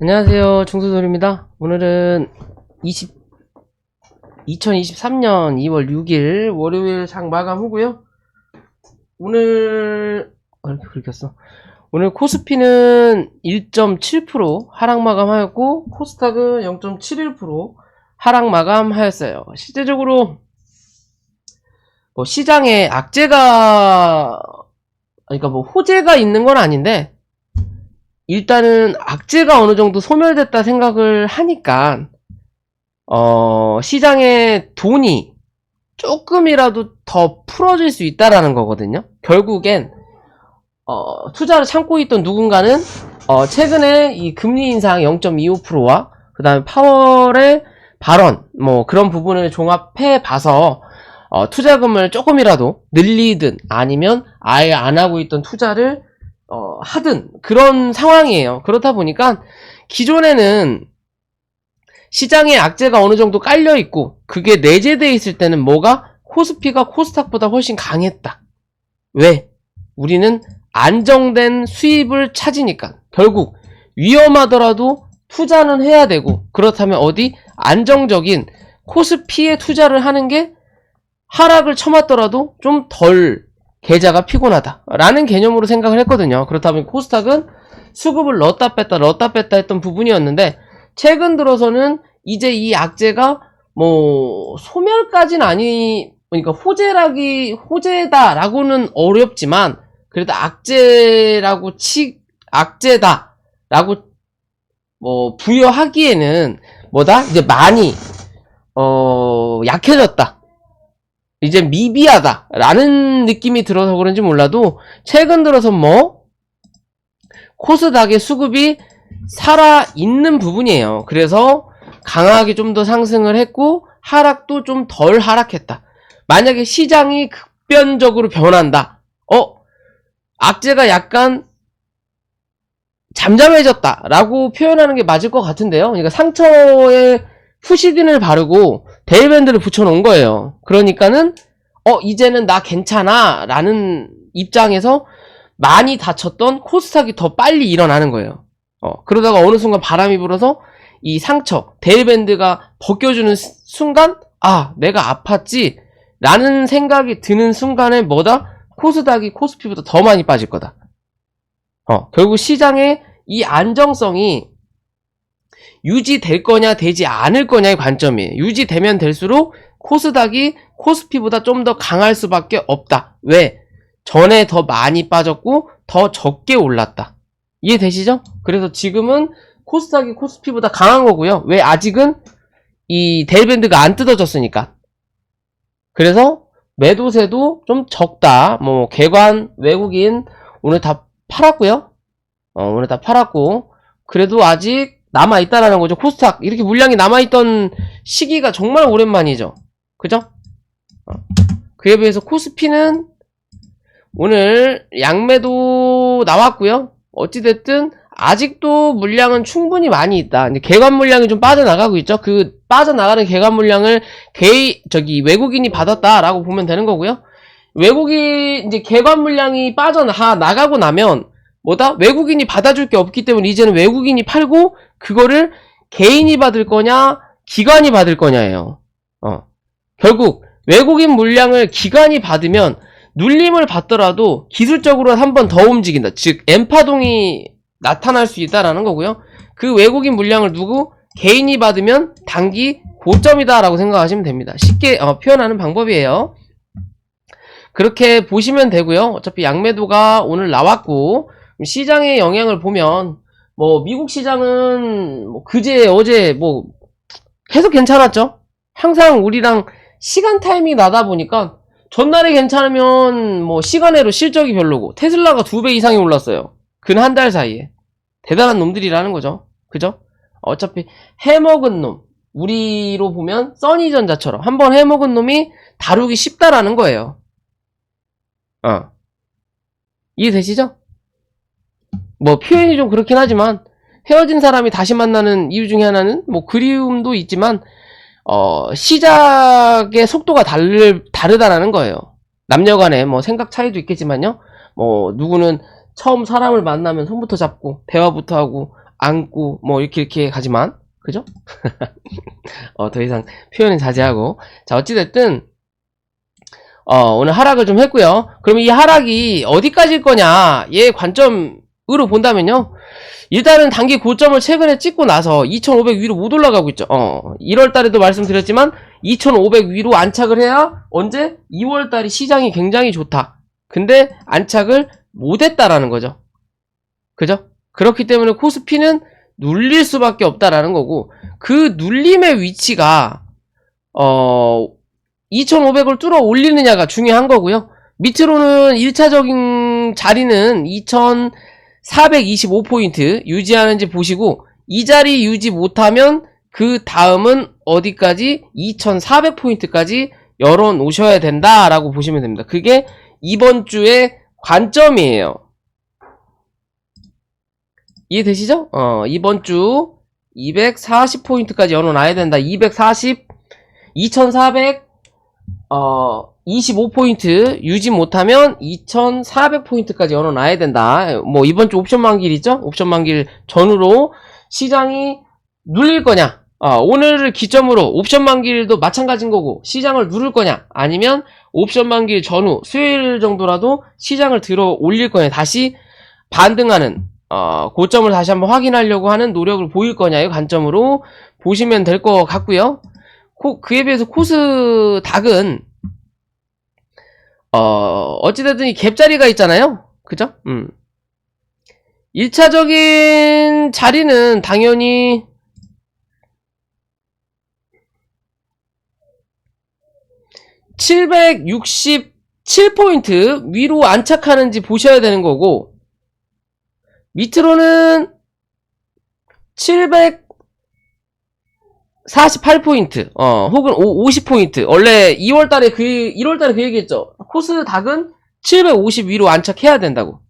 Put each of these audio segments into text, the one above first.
안녕하세요. 중소돌입니다. 오늘은 20, 2023년 2월 6일 월요일 장 마감 후고요. 오늘, 아, 이렇게 긁혔어. 오늘 코스피는 1.7% 하락 마감하였고, 코스닥은 0.71% 하락 마감하였어요. 실제적으로, 뭐 시장에 악재가, 그러니까 뭐 호재가 있는 건 아닌데, 일단은 악재가 어느 정도 소멸됐다 생각을 하니까 어, 시장에 돈이 조금이라도 더 풀어질 수 있다라는 거거든요. 결국엔 어, 투자를 참고 있던 누군가는 어, 최근에 이 금리 인상 0.25%와 그다음에 파월의 발언 뭐 그런 부분을 종합해 봐서 어, 투자금을 조금이라도 늘리든 아니면 아예 안 하고 있던 투자를 어, 하든 그런 상황이에요. 그렇다 보니까 기존에는 시장에 악재가 어느 정도 깔려 있고 그게 내재되어 있을 때는 뭐가 코스피가 코스닥보다 훨씬 강했다. 왜? 우리는 안정된 수입을 찾으니까 결국 위험하더라도 투자는 해야 되고 그렇다면 어디 안정적인 코스피에 투자를 하는 게 하락을 쳐맞더라도 좀 덜 계좌가 피곤하다 라는 개념으로 생각을 했거든요. 그렇다면 코스닥은 수급을 넣었다 뺐다 넣었다 뺐다 했던 부분이었는데 최근 들어서는 이제 이 악재가 뭐 소멸까지는 아니 그러니까 호재라기 호재다라고는 어렵지만 그래도 악재라고 치 악재다라고 뭐 부여하기에는 뭐다? 이제 많이 어 약해졌다 이제 미비하다 라는 느낌이 들어서 그런지 몰라도 최근 들어서 뭐 코스닥의 수급이 살아 있는 부분이에요. 그래서 강하게 좀 더 상승을 했고 하락도 좀 덜 하락했다. 만약에 시장이 급변적으로 변한다. 어? 악재가 약간 잠잠해졌다 라고 표현하는 게 맞을 것 같은데요. 그러니까 상처에 푸시딘을 바르고 데일밴드를 붙여놓은 거예요. 그러니까는 어 이제는 나 괜찮아 라는 입장에서 많이 다쳤던 코스닥이 더 빨리 일어나는 거예요. 어 그러다가 어느 순간 바람이 불어서 이 상처 데일밴드가 벗겨주는 스- 순간 아 내가 아팠지 라는 생각이 드는 순간에 뭐다 코스닥이 코스피보다 더 많이 빠질 거다. 어 결국 시장의 이 안정성이 유지될 거냐 되지 않을 거냐의 관점이에요. 유지되면 될수록 코스닥이 코스피보다 좀 더 강할 수밖에 없다. 왜? 전에 더 많이 빠졌고 더 적게 올랐다. 이해되시죠? 그래서 지금은 코스닥이 코스피보다 강한 거고요. 왜? 아직은 이 데일밴드가 안 뜯어졌으니까. 그래서 매도세도 좀 적다. 뭐 개관 외국인 오늘 다 팔았고요. 어, 오늘 다 팔았고 그래도 아직 남아 있다라는 거죠. 코스닥. 이렇게 물량이 남아 있던 시기가 정말 오랜만이죠. 그죠? 어. 그에 비해서 코스피는 오늘 양매도 나왔고요. 어찌됐든 아직도 물량은 충분히 많이 있다. 이제 개관 물량이 좀 빠져나가고 있죠. 그 빠져나가는 개관 물량을 개 저기 외국인이 받았다라고 보면 되는 거고요. 외국인 이제 개관 물량이 빠져나 나가고 나면 뭐다? 외국인이 받아줄 게 없기 때문에 이제는 외국인이 팔고 그거를 개인이 받을 거냐, 기관이 받을 거냐예요. 어. 결국 외국인 물량을 기관이 받으면 눌림을 받더라도 기술적으로 한 번 더 움직인다. 즉 엠파동이 나타날 수 있다라는 거고요. 그 외국인 물량을 누구 개인이 받으면 단기 고점이다라고 생각하시면 됩니다. 쉽게 어, 표현하는 방법이에요. 그렇게 보시면 되고요. 어차피 양매도가 오늘 나왔고 시장의 영향을 보면 뭐 미국 시장은 뭐 그제 어제 뭐 계속 괜찮았죠. 항상 우리랑 시간 타이밍이 나다 보니까 전날에 괜찮으면 뭐 시간외로 실적이 별로고 테슬라가 두 배 이상이 올랐어요. 근 한 달 사이에 대단한 놈들이라는 거죠. 그죠? 어차피 해먹은 놈 우리로 보면 써니전자처럼 한 번 해먹은 놈이 다루기 쉽다라는 거예요. 어 이해되시죠? 뭐 표현이 좀 그렇긴 하지만 헤어진 사람이 다시 만나는 이유 중에 하나는 뭐 그리움도 있지만 어 시작의 속도가 다르 다르다라는 거예요. 남녀 간에 뭐 생각 차이도 있겠지만요. 뭐 누구는 처음 사람을 만나면 손부터 잡고 대화부터 하고 안고 뭐 이렇게 이렇게 가지만 그죠? 어, 더 이상 표현은 자제하고 자 어찌됐든 어, 오늘 하락을 좀 했고요. 그럼 이 하락이 어디까지일 거냐? 얘 관점 으로 본다면요. 일단은 단기 고점을 최근에 찍고 나서 2500 위로 못 올라가고 있죠. 어, 1월 달에도 말씀드렸지만 2500 위로 안착을 해야 언제? 2월 달이 시장이 굉장히 좋다. 근데 안착을 못 했다라는 거죠. 그죠? 그렇기 때문에 코스피는 눌릴 수밖에 없다라는 거고 그 눌림의 위치가 어 2500을 뚫어 올리느냐가 중요한 거고요. 밑으로는 1차적인 자리는 2425포인트 유지하는지 보시고 이 자리 유지 못하면 그 다음은 어디까지 2400포인트까지 열어 놓으셔야 된다라고 보시면 됩니다. 그게 이번 주의 관점이에요. 이해되시죠? 어, 이번 주 240포인트까지 열어 놔야 된다. 240, 2400, 어, 25포인트 유지 못하면 2400포인트까지 열어놔야 된다. 뭐, 이번 주 옵션 만길이죠? 옵션 만길 전후로 시장이 눌릴 거냐? 어, 오늘을 기점으로 옵션 만길도 마찬가지인 거고, 시장을 누를 거냐? 아니면 옵션 만길 전후, 수요일 정도라도 시장을 들어 올릴 거냐? 다시 반등하는, 어, 고점을 다시 한번 확인하려고 하는 노력을 보일 거냐의 관점으로 보시면 될 것 같고요. 코- 그에 비해서 코스 닥은 어, 어찌됐든 이 갭자리가 있잖아요. 그죠? 음. 1차적인 자리는 당연히 (767포인트) 위로 안착하는지 보셔야 되는 거고 밑으로는 748포인트, 어, 혹은 50포인트. 원래 2월 달에 그, 1월 달에 그 얘기했죠. 코스닥은 750 위로 안착해야 된다고.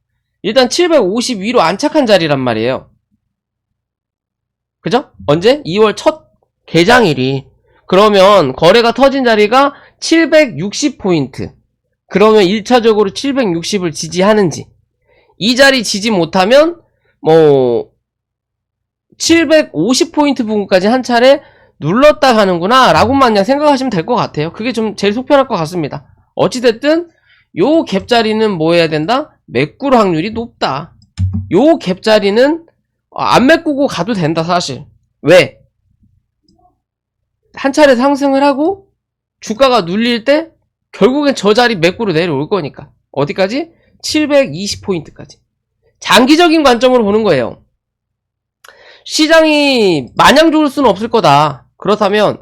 일단 750 위로 안착한 자리란 말이에요. 그죠? 언제? 2월 첫 개장일이. 그러면 거래가 터진 자리가 760포인트. 그러면 1차적으로 760을 지지하는지. 이 자리 지지 못하면 뭐 750포인트 부분까지 한 차례 눌렀다 가는구나 라고만 그냥 생각하시면 될 것 같아요 그게 좀 제일 속편할 것 같습니다 어찌됐든 요 갭자리는 뭐 해야 된다? 메꿀 확률이 높다 요 갭자리는 어, 안 메꾸고 가도 된다 사실 왜? 한 차례 상승을 하고 주가가 눌릴 때 결국엔 저 자리 메꾸로 내려올 거니까 어디까지? 720포인트까지. 장기적인 관점으로 보는 거예요. 시장이 마냥 좋을 수는 없을 거다. 그렇다면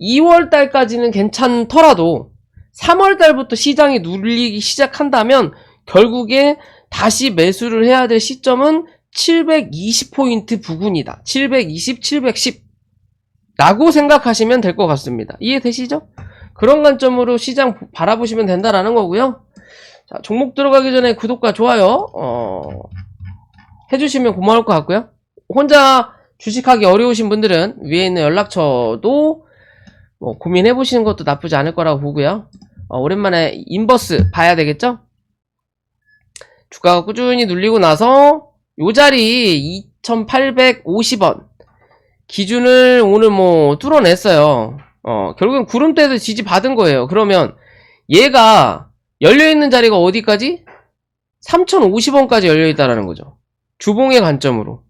2월 달까지는 괜찮더라도 3월 달부터 시장이 눌리기 시작한다면 결국에 다시 매수를 해야 될 시점은 720포인트 부근이다. 720, 710 라고 생각하시면 될 것 같습니다. 이해되시죠? 그런 관점으로 시장 바라보시면 된다라는 거고요. 자, 종목 들어가기 전에 구독과 좋아요, 어, 해주시면 고마울 것 같고요. 혼자 주식하기 어려우신 분들은 위에 있는 연락처도 뭐 고민해 보시는 것도 나쁘지 않을 거라고 보고요. 어, 오랜만에 인버스 봐야 되겠죠? 주가가 꾸준히 눌리고 나서 요 자리 2850원 기준을 오늘 뭐 뚫어냈어요. 어, 결국엔 구름대도 지지 받은 거예요. 그러면 얘가 열려있는 자리가 어디까지? 3050원까지 열려있다라는 거죠. 주봉의 관점으로.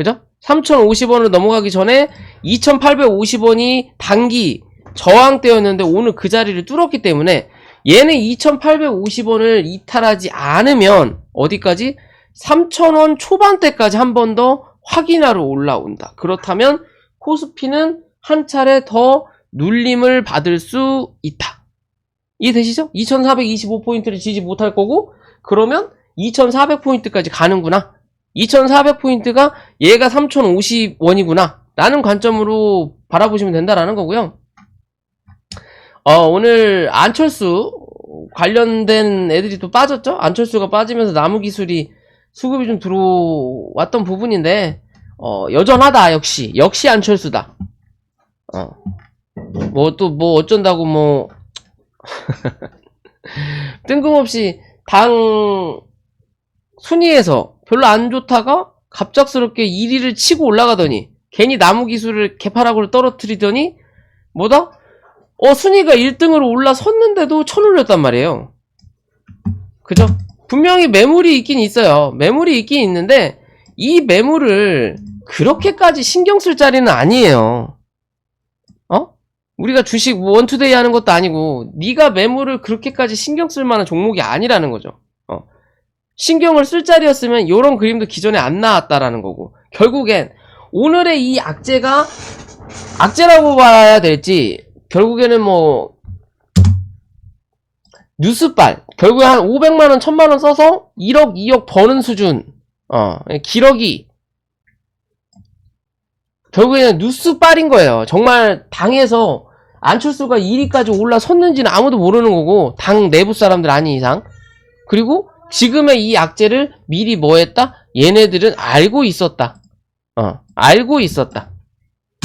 그죠? 3050원을 넘어가기 전에 2850원이 단기 저항대였는데 오늘 그 자리를 뚫었기 때문에 얘는 2850원을 이탈하지 않으면 어디까지? 3000원 초반대까지 한 번 더 확인하러 올라온다. 그렇다면 코스피는 한 차례 더 눌림을 받을 수 있다. 이해되시죠? 2425포인트를 지지 못할 거고 그러면 2400포인트까지 가는구나. 2400포인트가 얘가 3050원이구나. 라는 관점으로 바라보시면 된다라는 거고요. 어, 오늘 안철수 관련된 애들이 또 빠졌죠? 안철수가 빠지면서 나무기술이 수급이 좀 들어왔던 부분인데 어, 여전하다 역시 역시 안철수다. 어. 뭐 또뭐 어쩐다고 뭐 뜬금없이 당 순위에서 별로 안 좋다가 갑작스럽게 1위를 치고 올라가더니 괜히 나무 기술을 개파락으로 떨어뜨리더니 뭐다? 어 순위가 1등으로 올라섰는데도 쳐눌렸단 말이에요. 그죠? 분명히 매물이 있긴 있어요. 매물이 있긴 있는데 이 매물을 그렇게까지 신경 쓸 자리는 아니에요. 어? 우리가 주식 뭐 원투데이 하는 것도 아니고 네가 매물을 그렇게까지 신경 쓸 만한 종목이 아니라는 거죠. 어. 신경을 쓸 자리였으면 이런 그림도 기존에 안 나왔다라는 거고. 결국엔 오늘의 이 악재가 악재라고 봐야 될지 결국에는 뭐 뉴스빨. 결국에 한 500만원 1000만원 써서 1억 2억 버는 수준. 어 기러기. 결국에는 뉴스빨인 거예요. 정말 당에서 안철수가 1위까지 올라섰는지는 아무도 모르는 거고 당 내부 사람들 아닌 이상. 그리고 지금의 이 악재를 미리 뭐 했다? 얘네들은 알고 있었다 어 알고 있었다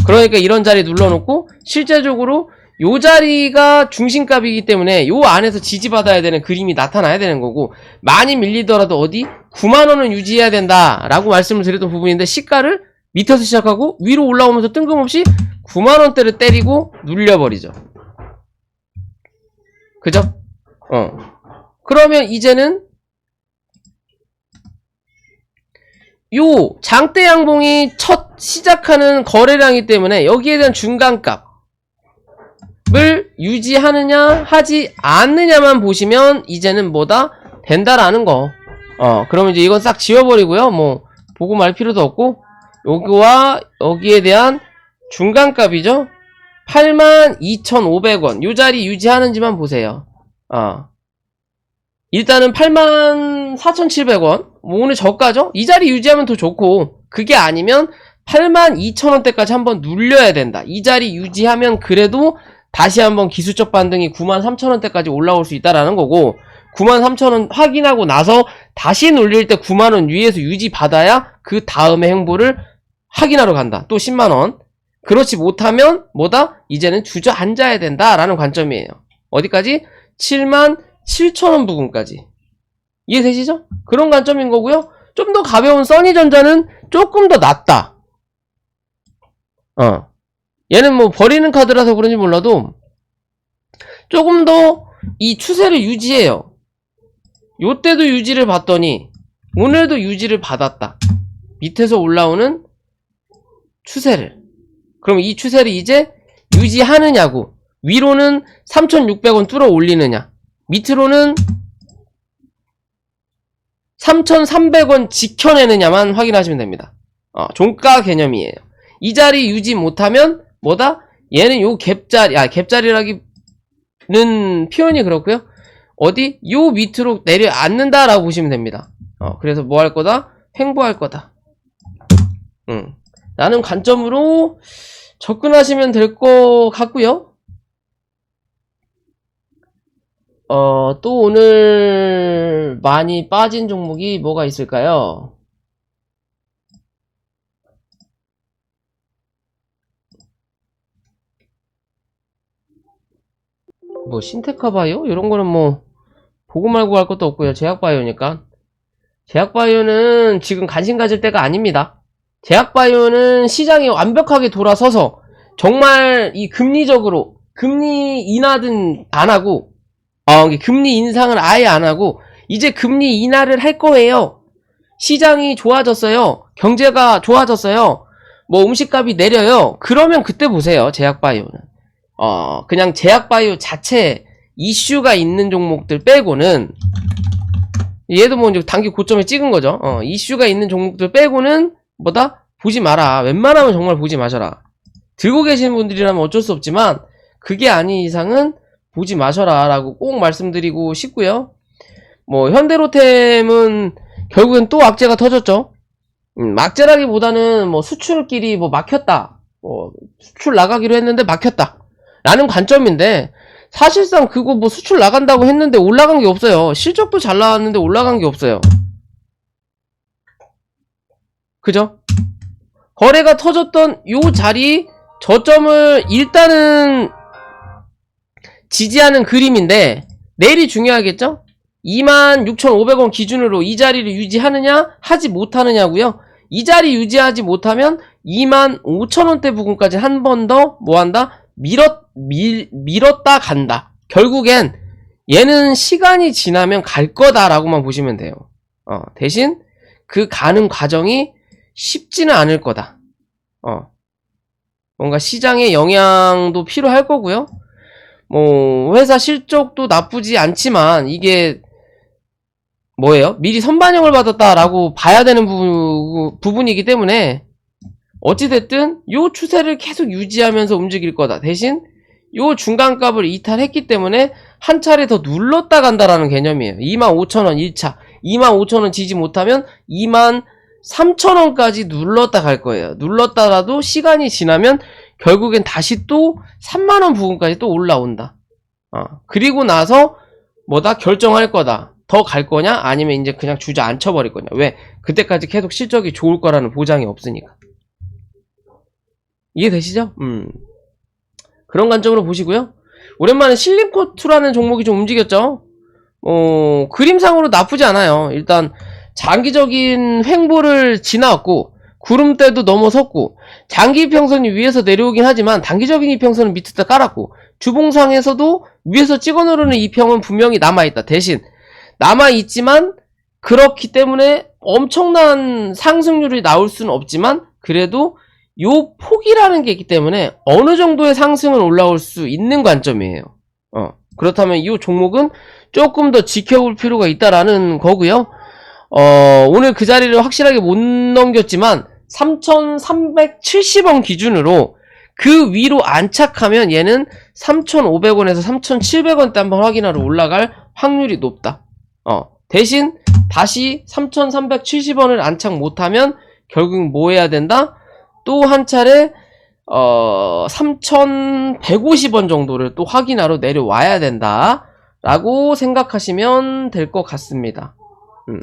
그러니까 이런 자리 눌러놓고 실제적으로 요 자리가 중심값이기 때문에 요 안에서 지지받아야 되는 그림이 나타나야 되는 거고 많이 밀리더라도 어디 9만원은 유지해야 된다 라고 말씀을 드렸던 부분인데 시가를 밑에서 시작하고 위로 올라오면서 뜬금없이 9만원대를 때리고 눌려버리죠 그죠? 어 그러면 이제는 요 장대 양봉이 첫 시작하는 거래량이기 때문에 여기에 대한 중간값 을 유지하느냐 하지 않느냐만 보시면 이제는 뭐다 된다라는 거. 어 그러면 이제 이건 싹 지워버리고요. 뭐 보고 말 필요도 없고 여기와 여기에 대한 중간값이죠. 82,500원 요 자리 유지하는지만 보세요. 어 일단은 84,700원 뭐 오늘 저가죠? 이 자리 유지하면 더 좋고 그게 아니면 82,000원대까지 한번 눌려야 된다. 이 자리 유지하면 그래도 다시 한번 기술적 반등이 93,000원대까지 올라올 수 있다라는 거고 93,000원 확인하고 나서 다시 눌릴 때 9만원 위에서 유지받아야 그 다음의 행보를 확인하러 간다. 또 10만원. 그렇지 못하면 뭐다? 이제는 주저앉아야 된다라는 관점이에요. 어디까지? 7만 7천원 부근까지. 이해되시죠? 그런 관점인 거고요. 좀 더 가벼운 써니전자는 조금 더 낫다. 어. 얘는 뭐 버리는 카드라서 그런지 몰라도 조금 더 이 추세를 유지해요. 요때도 유지를 받더니 오늘도 유지를 받았다. 밑에서 올라오는 추세를. 그럼 이 추세를 이제 유지하느냐고. 위로는 3,600원 뚫어 올리느냐. 밑으로는 3,300원 지켜내느냐만 확인하시면 됩니다. 어, 종가 개념이에요. 이 자리 유지 못하면 뭐다? 얘는 요 갭자리, 아, 갭자리라기는 표현이 그렇고요 어디? 요 밑으로 내려앉는다라고 보시면 됩니다. 어, 그래서 뭐 할 거다? 횡보할 거다. 음. 라는 관점으로 접근하시면 될 것 같고요 어, 또 오늘 많이 빠진 종목이 뭐가 있을까요? 뭐 신테카 바이오 이런 거는 뭐 보고 말고 할 것도 없고요. 제약 바이오니까. 제약 바이오는 지금 관심 가질 때가 아닙니다. 제약 바이오는 시장이 완벽하게 돌아서서 정말 이 금리적으로 금리 인하든 안 하고 어, 금리 인상을 아예 안 하고 이제 금리 인하를 할 거예요. 시장이 좋아졌어요. 경제가 좋아졌어요. 뭐 음식값이 내려요. 그러면 그때 보세요. 제약바이오는. 어, 그냥 제약바이오 자체 이슈가 있는 종목들 빼고는 얘도 뭐 이제 단기 고점에 찍은 거죠. 어, 이슈가 있는 종목들 빼고는 뭐다? 보지 마라. 웬만하면 정말 보지 마셔라. 들고 계시는 분들이라면 어쩔 수 없지만 그게 아닌 이상은 보지 마셔라 라고 꼭 말씀드리고 싶고요. 뭐 현대로템은 결국엔 또 악재가 터졌죠. 음, 악재라기보다는 뭐 수출길이 뭐 막혔다. 뭐 수출 나가기로 했는데 막혔다. 라는 관점인데 사실상 그거 뭐 수출 나간다고 했는데 올라간 게 없어요. 실적도 잘 나왔는데 올라간 게 없어요. 그죠? 거래가 터졌던 요 자리 저점을 일단은 지지하는 그림인데 내일이 중요하겠죠? 26,500원 기준으로 이 자리를 유지하느냐 하지 못하느냐고요. 이 자리 유지하지 못하면 2만 5천 원대 부근까지 한 번 더 뭐한다? 밀었 밀, 밀었다 간다. 결국엔 얘는 시간이 지나면 갈 거다라고만 보시면 돼요. 어, 대신 그 가는 과정이 쉽지는 않을 거다. 어. 뭔가 시장의 영향도 필요할 거고요. 뭐 회사 실적도 나쁘지 않지만 이게 뭐예요? 미리 선반영을 받았다라고 봐야 되는 부, 부분이기 때문에 어찌됐든 요 추세를 계속 유지하면서 움직일 거다. 대신 요 중간값을 이탈했기 때문에 한 차례 더 눌렀다 간다라는 개념이에요. 25,000원 1차. 25,000원 지지 못하면 23,000원까지 눌렀다 갈 거예요. 눌렀다라도 시간이 지나면 결국엔 다시 또 3만 원 부분까지 또 올라온다. 어, 그리고 나서 뭐다 결정할 거다. 더 갈 거냐? 아니면 이제 그냥 주저앉혀 버릴 거냐? 왜? 그때까지 계속 실적이 좋을 거라는 보장이 없으니까. 이해되시죠? 음. 그런 관점으로 보시고요. 오랜만에 실림코트라는 종목이 좀 움직였죠. 어, 그림상으로 나쁘지 않아요. 일단 장기적인 횡보를 지나왔고 구름대도 넘어섰고 장기 이평선이 위에서 내려오긴 하지만 단기적인 이평선은 밑에다 깔았고 주봉상에서도 위에서 찍어 누르는 이평은 분명히 남아있다. 대신 남아있지만 그렇기 때문에 엄청난 상승률이 나올 수는 없지만 그래도 요 폭이라는 게 있기 때문에 어느 정도의 상승은 올라올 수 있는 관점이에요. 어, 그렇다면 이 종목은 조금 더 지켜볼 필요가 있다라는 거고요. 어, 오늘 그 자리를 확실하게 못 넘겼지만 3,370원 기준으로 그 위로 안착하면 얘는 3,500원에서 3,700원대 한번 확인하러 올라갈 확률이 높다. 어, 대신 다시 3,370원을 안착 못하면 결국 뭐 해야 된다? 또 한 차례 어 3,150원 정도를 또 확인하러 내려와야 된다. 라고 생각하시면 될 것 같습니다. 음.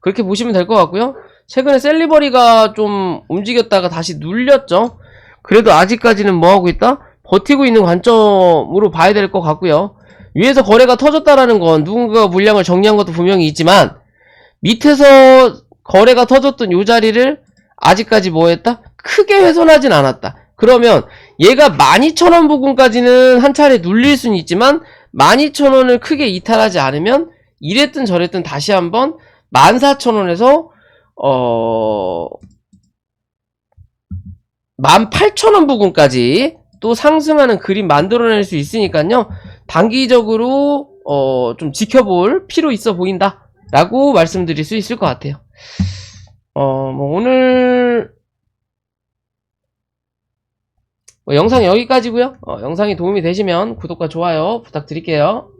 그렇게 보시면 될 것 같고요. 최근에 셀리버리가 좀 움직였다가 다시 눌렸죠. 그래도 아직까지는 뭐 하고 있다? 버티고 있는 관점으로 봐야 될 것 같고요. 위에서 거래가 터졌다라는 건 누군가가 물량을 정리한 것도 분명히 있지만 밑에서 거래가 터졌던 요 자리를 아직까지 뭐 했다? 크게 훼손하진 않았다. 그러면 얘가 12,000원 부분까지는 한 차례 눌릴 수는 있지만 12,000원을 크게 이탈하지 않으면 이랬든 저랬든 다시 한번 14,000원에서 어 18,000원 부분까지 또 상승하는 그림 만들어낼 수 있으니까요. 단기적으로 어, 좀 지켜볼 필요 있어 보인다. 라고 말씀드릴 수 있을 것 같아요. 어, 뭐 오늘 뭐 영상 여기까지고요. 어, 영상이 도움이 되시면 구독과 좋아요 부탁드릴게요.